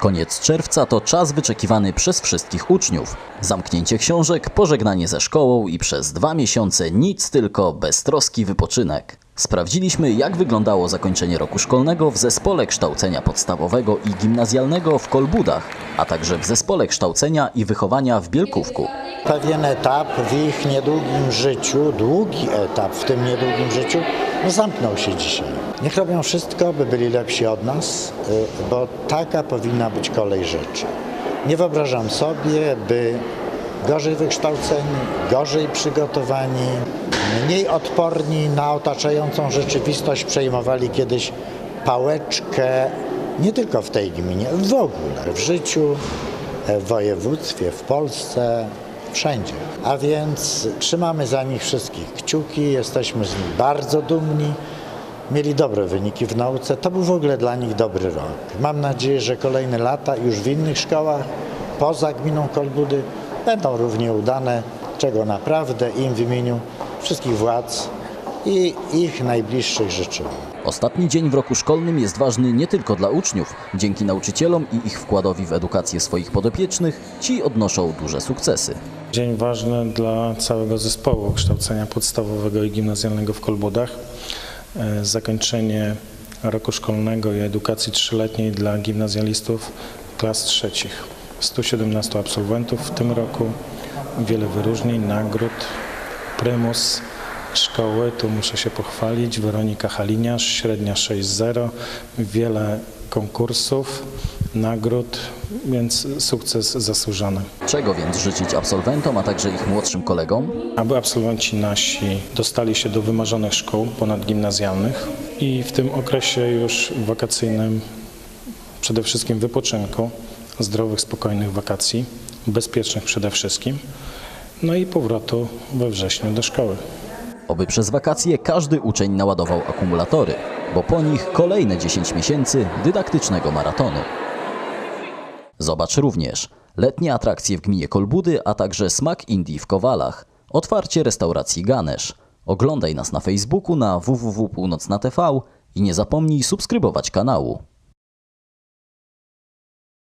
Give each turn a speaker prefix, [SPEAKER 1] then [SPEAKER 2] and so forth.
[SPEAKER 1] Koniec czerwca to czas wyczekiwany przez wszystkich uczniów. Zamknięcie książek, pożegnanie ze szkołą i przez dwa miesiące nic, tylko beztroski wypoczynek. Sprawdziliśmy, jak wyglądało zakończenie roku szkolnego w Zespole Kształcenia Podstawowego i Gimnazjalnego w Kolbudach, a także w Zespole Kształcenia i Wychowania w Bielkówku.
[SPEAKER 2] Pewien etap w ich niedługim życiu, długi etap w tym niedługim życiu, no zamknął się dzisiaj. Niech robią wszystko, by byli lepsi od nas, y, bo taka powinna być kolej rzeczy. Nie wyobrażam sobie, by gorzej wykształceni, gorzej przygotowani, mniej odporni na otaczającą rzeczywistość przejmowali kiedyś pałeczkę nie tylko w tej gminie, w ogóle w życiu, w województwie, w Polsce, wszędzie. A więc trzymamy za nich wszystkich kciuki, jesteśmy z nich bardzo dumni. Mieli dobre wyniki w nauce. To był w ogóle dla nich dobry rok. Mam nadzieję, że kolejne lata już w innych szkołach poza gminą Kolbudy będą równie udane, czego naprawdę im w imieniu wszystkich władz i ich najbliższych życzymy.
[SPEAKER 1] Ostatni dzień w roku szkolnym jest ważny nie tylko dla uczniów. Dzięki nauczycielom i ich wkładowi w edukację swoich podopiecznych, ci odnoszą duże sukcesy.
[SPEAKER 3] Dzień ważny dla całego zespołu kształcenia podstawowego i gimnazjalnego w Kolbudach. E, Zakończenie roku szkolnego i edukacji trzyletniej dla gimnazjalistów klas trzecich. 117 absolwentów w tym roku, wiele wyróżnień, nagród, prymus szkoły, tu muszę się pochwalić, Weronika Haliniarz, średnia 6.0, wiele konkursów, nagród, więc sukces zasłużony.
[SPEAKER 1] Czego więc życzyć absolwentom, a także ich młodszym kolegom?
[SPEAKER 3] aby absolwenci nasi dostali się do wymarzonych szkół ponadgimnazjalnych i w tym okresie już wakacyjnym przede wszystkim wypoczynku, zdrowych, spokojnych wakacji, bezpiecznych przede wszystkim, no i powrotu we wrześniu do szkoły.
[SPEAKER 1] Oby przez wakacje każdy uczeń naładował akumulatory, bo po nich kolejne 10 miesięcy dydaktycznego maratonu. Zobacz również letnie atrakcje w gminie Kolbudy, a także smak Indii w Kowalach, otwarcie restauracji Ganesz. Oglądaj nas na Facebooku na www.północna.tv i nie zapomnij subskrybować kanału.